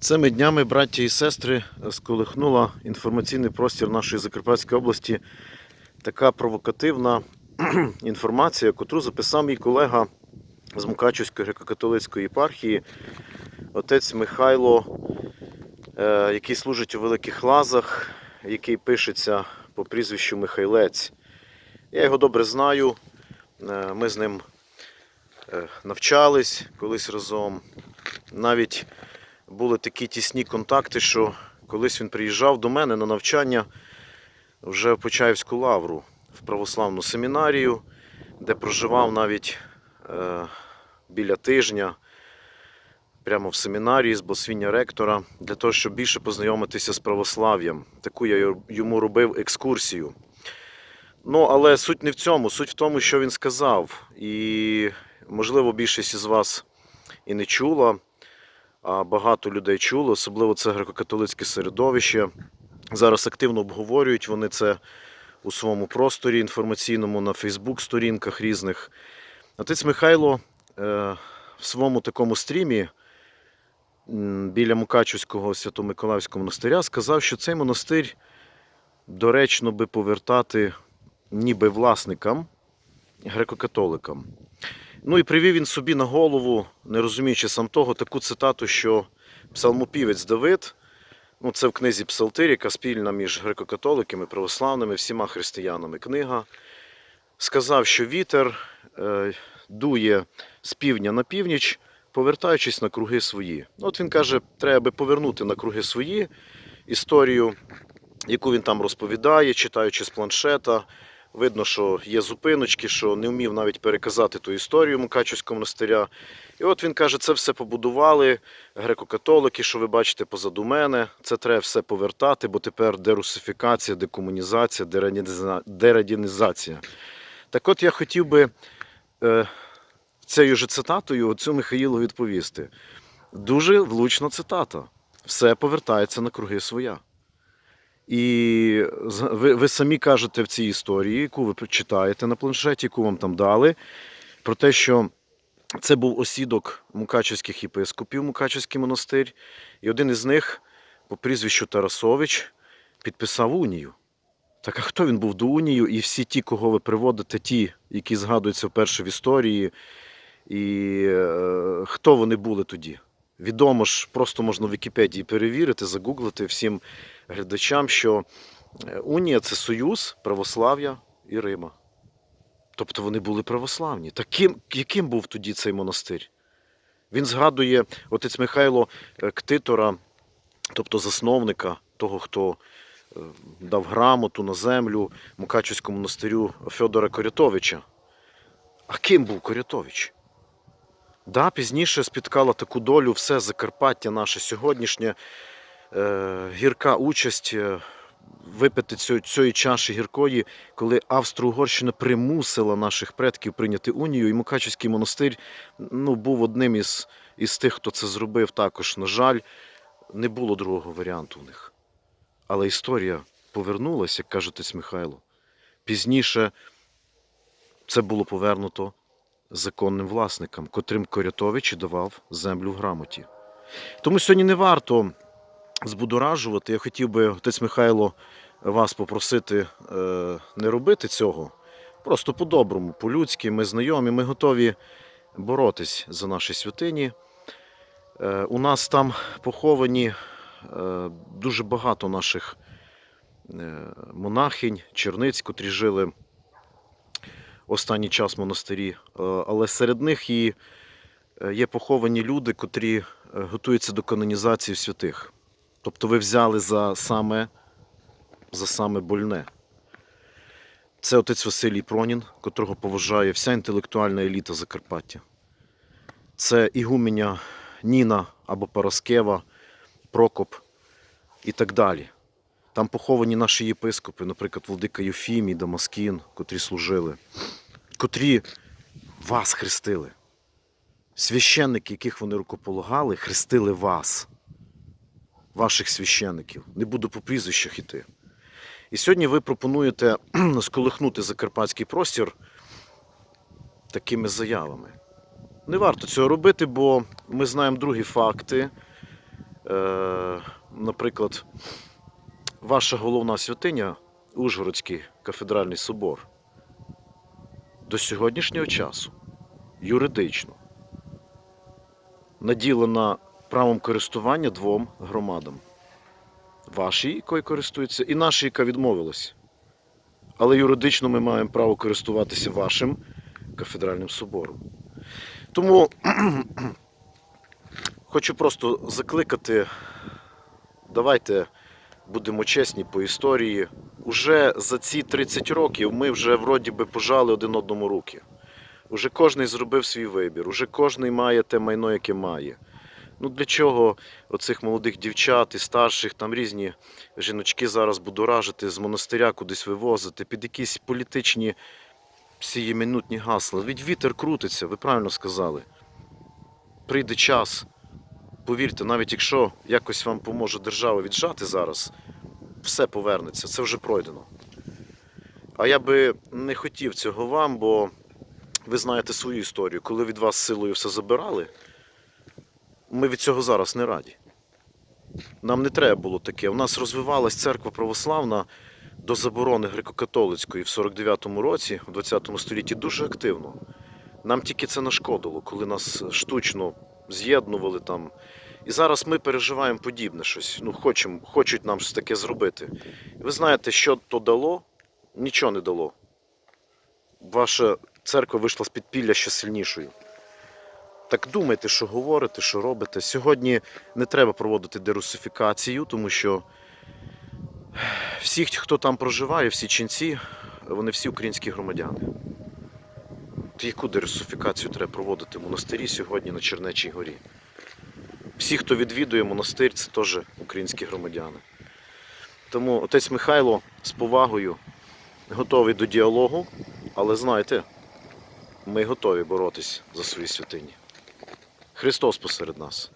Цими днями, браття і сестри, сколихнула інформаційний простір нашої Закарпатської області така провокативна інформація, яку записав мій колега з Мукачівської греко-католицької єпархії, отець Михайло, е, який служить у Великих Лазах, який пишеться по прізвищу Михайлець. Я його добре знаю. Е, Ми з ним е, навчались колись разом. Навіть були такі тісні контакти, що колись він приїжджав до мене на навчання вже в Почаївську лавру в православну семінарію, де проживав навіть е, біля тижня, прямо в семінарії з босвіння ректора, для того, щоб більше познайомитися з православ'ям. Таку я йому робив екскурсію. Ну, але суть не в цьому, суть в тому, що він сказав. І, можливо, більшість із вас і не чула, багато людей чули, особливо це греко-католицьке середовище. Зараз активно обговорюють вони це у своєму просторі інформаційному на Фейсбук-сторінках різних. Отець Михайло е, в своєму такому стрімі біля Мукачівського Свято-Миколаївського монастиря сказав, що цей монастир доречно би повертати ніби власникам, греко-католикам. Ну і привів він собі на голову, не розуміючи сам того, таку цитату, що псалмопівець Давид, ну це в книзі Псалтир, яка спільна між греко-католиками, православними, всіма християнами книга, сказав, що вітер е, дує з півдня на північ, повертаючись на круги свої. Ну, От він каже, треба би повернути на круги свої історію, яку він там розповідає, читаючи з планшета. Видно, що є зупиночки, що не вмів навіть переказати ту історію Мукачівського монастиря. І от він каже, це все побудували греко-католики, що ви бачите позаду мене. Це треба все повертати, бо тепер дерусифікація, декомунізація, дерадянізація. Так от я хотів би е, цією же цитатою цю Михаїлу відповісти. Дуже влучна цитата. Все повертається на круги своя. І ви, ви самі кажете в цій історії, яку ви читаєте на планшеті, яку вам там дали, про те, що це був осідок мукачівських єпископів, Мукачівський монастир, і один із них, по прізвищу Тарасович, підписав унію. Так а хто він був до унію? І всі ті, кого ви приводите, ті, які згадуються вперше в історії, і е, хто вони були тоді? Відомо ж, просто можна в Вікіпедії перевірити, загуглити всім глядачам, що е, унія це союз православ'я і Рима. Тобто вони були православні. Таким, яким був тоді цей монастир? Він згадує отець Михайло е, Ктитора, тобто засновника того, хто е, дав грамоту на землю Мукачівському монастирю Федора Корятовича. А ким був Корятович? Да, пізніше спіткала таку долю все Закарпаття наше сьогоднішнє, гірка участь е, випити цю, цієї чаші гіркої, коли Австро-Угорщина примусила наших предків прийняти унію, і Мукачівський монастир ну, був одним із, із тих, хто це зробив також. На жаль, не було другого варіанту у них. Але історія повернулася, як каже отець Михайло. Пізніше це було повернуто законним власникам, котрим Корятович давав землю в грамоті. Тому сьогодні не варто збудоражувати. Я хотів би, отець Михайло, вас попросити е, не робити цього. Просто по-доброму, по-людськи, ми знайомі, ми готові боротись за наші святині. Е, у нас там поховані е, дуже багато наших монахинь, черниць, котрі жили останній час в монастирі. Але серед них і є поховані люди, котрі готуються до канонізації святих. Тобто ви взяли за саме, за саме больне. Це отець Василій Пронін, котрого поважає вся інтелектуальна еліта Закарпаття. Це ігуменя Ніна або Параскева, Прокоп і так далі. Там поховані наші єпископи, наприклад, Владика Єфімій, Дамаскін, котрі служили, котрі вас хрестили. Священники, яких вони рукополагали, хрестили вас, ваших священників. Не буду по прізвищах іти. І сьогодні ви пропонуєте сколихнути закарпатський простір такими заявами. Не варто цього робити, бо ми знаємо другі факти. е, наприклад, ваша головна святиня, Ужгородський кафедральний собор, до сьогоднішнього часу юридично наділена правом користування двом громадам. Вашій, якою користується, і нашій, яка відмовилась. Але юридично ми маємо право користуватися вашим кафедральним собором. Тому хочу просто закликати, давайте будемо чесні по історії. Уже за ці 30 років ми вже вроді би пожали один одному руки. Уже кожний зробив свій вибір, уже кожний має те майно, яке має. Ну для чого оцих молодих дівчат і старших, там різні жіночки зараз будоражити, з монастиря кудись вивозити, під якісь політичні сієминутні гасла. Від вітер крутиться, ви правильно сказали. Прийде час, повірте, навіть якщо якось вам поможе держава віджати зараз, все повернеться, це вже пройдено. А я би не хотів цього вам, бо ви знаєте свою історію. Коли від вас силою все забирали, ми від цього зараз не раді. Нам не треба було таке. У нас розвивалась церква православна до заборони греко-католицької в 49-му році, в 20 столітті, дуже активно. Нам тільки це нашкодило, коли нас штучно з'єднували там. І зараз ми переживаємо подібне щось. Ну, хочемо, хочуть нам щось таке зробити. Ви знаєте, що то дало? Нічого не дало. Ваша церква вийшла з підпілля ще сильнішою. Так думайте, що говорите, що робите. Сьогодні не треба проводити дерусифікацію, тому що всі, хто там проживає, всі ченці, вони всі українські громадяни. То яку дерусифікацію треба проводити в монастирі сьогодні на Чернечій горі? Всі, хто відвідує монастир, це теж українські громадяни. Тому отець Михайло з повагою готовий до діалогу, але знаєте, ми готові боротись за свої святині. Христос посеред нас.